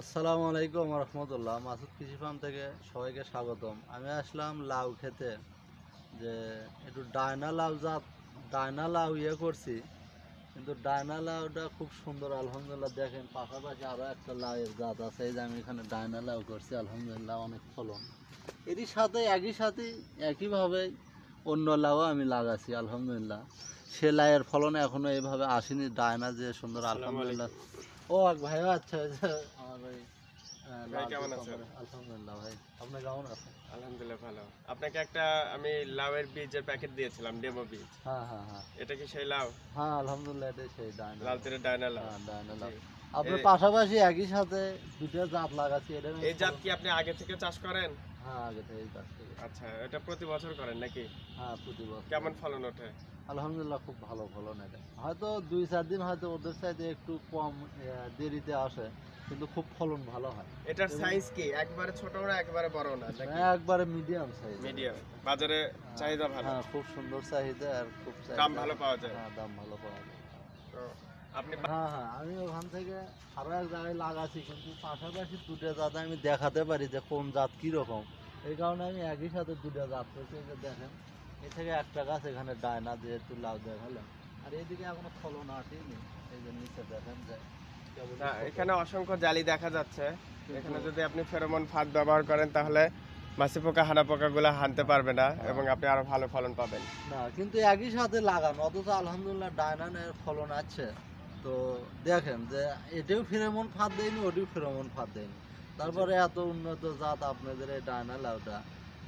আসসালামু আলাইকুম রহমতুল্লাহ মাসুদ কৃষি ফার্ম থেকে সবাইকে স্বাগতম। আমি আসলাম লাউ খেতে যে একটু ডায়না লাউ জাত ডায়না লাউ ইয়ে করছি কিন্তু ডায়না লাউটা খুব সুন্দর আলহামদুলিল্লাহ দেখেন পাশাপাশি আরও একটা লাউয়ের জাত আছে এই যে আমি এখানে ডায়না লাউ করছি আলহামদুলিল্লাহ অনেক ফলন। এরই সাথে একই সাথে একইভাবে অন্য লাউ আমি লাগাচ্ছি আলহামদুলিল্লাহ। সে লাউয়ের ফলন এখনও এইভাবে আসেনি ডায়না যে সুন্দর আলহামদুলিল্লাহ। ও এক ভাই আচ্ছা আচ্ছা, আমার ভাই ভাই কেমন আছেন? আলহামদুলিল্লাহ ভাই আপনি কেমন আছেন? আলহামদুলিল্লাহ ভালো। আপনাকে একটা আমি লাউয়ের বীজের প্যাকেট দিয়েছিলাম ডেমো বীজ। হ্যাঁ হ্যাঁ হ্যাঁ। এটা কি সেই লাউ? হ্যাঁ আলহামদুলিল্লাহ সেই ডায়না লাল তীরের ডায়না লাউ। হ্যাঁ ডায়না লাউ। আপনার পাশাপাশি একই সাথে দুটো জাত লাগাচ্ছি এটা এই জাত কি আপনি আগে থেকে চাষ করেন? হ্যাঁ আগে থেকে চাষ করি। আচ্ছা এটা প্রতি বছর করেন নাকি? হ্যাঁ প্রতি বছর। কেমন ফলন ওঠে? আলহামদুলিল্লাহ খুব ভালো ফলন এটা। হয়তো দুই চার দিন হয়তো ওদের সাইডে একটু কম দেরিতে আসে। কিন্তু খুব ফলন ভালো হয়। এটার সাইজ কি? একবারে ছোট না একবারে বড় না একবারে মিডিয়াম সাইজ মিডিয়াম বাজারে চাহিদা ভালো? হ্যাঁ খুব সুন্দর চাহিদা আর খুব দাম ভালো পাওয়া যায়? হ্যাঁ দাম ভালো পাওয়া যায়। আপনি হ্যাঁ হ্যাঁ আমি ওখান থেকে আরও এক জায়গায় লাগাচ্ছি কিন্তু পাশাপাশি দুটো জাত আমি দেখাতে পারি যে কোন জাত কীরকম। এই কারণে আমি একই সাথে দুটো জাত করছি যে দেখেন। এ থেকে একটা গাছ এখানে ডায়না যেহেতু লাউ দেখালাম আর এদিকে এখনও ফলন আসেনি এই যে নিচে দেখেন যে এখানে অসংখ্য জালি দেখা যাচ্ছে। এখানে যদি আপনি ফেরোমন ফাঁদ ব্যবহার করেন, তাহলে মাছি পোকা, হানা পোকাগুলো হানতে পারবে না এবং আপনি আরও ভালো ফলন পাবেন। না, কিন্তু একই সাথে লাগান, অথচ আলহামদুলিল্লাহ ডায়নানের ফলন আছে। তো দেখেন যে, এটাও ফেরোমন ফাঁদ দেয়নি, ওটিও ফেরোমন ফাঁদ দেয়নি। তারপরে এত উন্নত জাত আপনাদের এই ডায়না লাউটা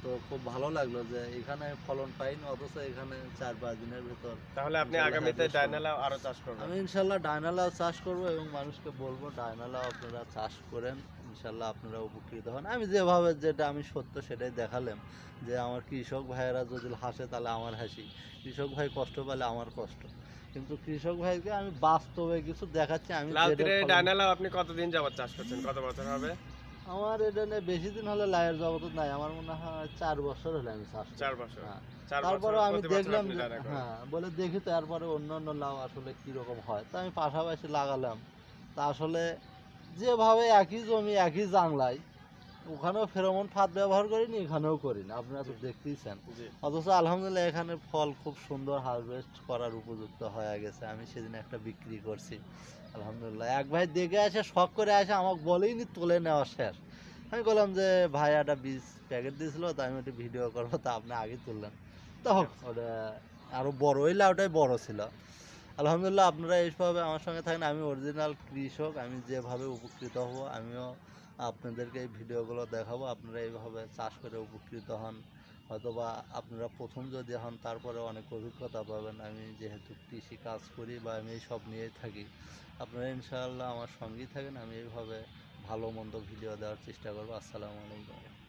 তো খুব ভালো লাগল যে এখানে ফলন পাইনি অথচ এখানে চার পাঁচ দিনের ভিতর তাহলে আপনি আগামীতে ডায়নালাও আরও চাষ করবেন? আমি ইনশাল্লাহ ডায়না চাষ করব এবং মানুষকে বলব ডায়না আপনারা চাষ করেন ইনশাল্লাহ আপনারা উপকৃত হন। আমি যেভাবে যেটা আমি সত্য সেটাই দেখালাম যে আমার কৃষক ভাইয়েরা যদি হাসে তাহলে আমার হাসি কৃষক ভাই কষ্ট পেলে আমার কষ্ট। কিন্তু কৃষক ভাইকে আমি বাস্তবে কিছু দেখাচ্ছি আমি ডায়নালাও আপনি কতদিন যাবত চাষ করছেন? কত বছর হবে? আমার এটা নিয়ে বেশি দিন হলে লাইয়ের জগত নাই। আমার মনে হয় চার বছর হলে আমি চাষ। চার বছর। হ্যাঁ। তারপরে আমি দেখলাম হ্যাঁ বলে দেখি তারপরে অন্য অন্য লাউ আসলে কীরকম হয়। তা আমি পাশাপাশি লাগালাম। তা আসলে যেভাবে একই জমি একই জাংলায় ওখানেও ফেরোমন ফাঁদ ব্যবহার করিনি এখানেও করিনি। আপনারা তো দেখতেইছেন। অথচ আলহামদুলিল্লাহ এখানে ফল খুব সুন্দর হারভেস্ট করার উপযুক্ত হয়ে গেছে। আমি সেদিন একটা বিক্রি করছি। আলহামদুলিল্লাহ। এক ভাই দেখে আসে শখ করে আসে আমাকে বলেইনি তুলে নেওয়া শেষ। আমি বললাম যে ভাই একটা বীজ প্যাকেট দিয়েছিল তা আমি ওটা ভিডিও করব তা আপনি আগে তুললেন। তো হোক ওটা আরও বড় ওই লাউটাই বড় ছিল। আলহামদুলিল্লাহ আপনারা এইভাবে আমার সঙ্গে থাকেন। আমি অরিজিনাল কৃষক আমি যেভাবে উপকৃত হব আমিও আপনাদেরকে এই ভিডিওগুলো দেখাবো। আপনারা এইভাবে চাষ করে উপকৃত হন। হয়তোবা আপনারা প্রথম যদি হন তারপরে অনেক অভিজ্ঞতা পাবেন। আমি যেহেতু কৃষি কাজ করি বা আমি সব নিয়েই থাকি, আপনারা ইনশাআল্লাহ আমার সঙ্গেই থাকেন। আমি এইভাবে ভালো মন্দ ভিডিও দেওয়ার চেষ্টা করব। আসসালামু আলাইকুম।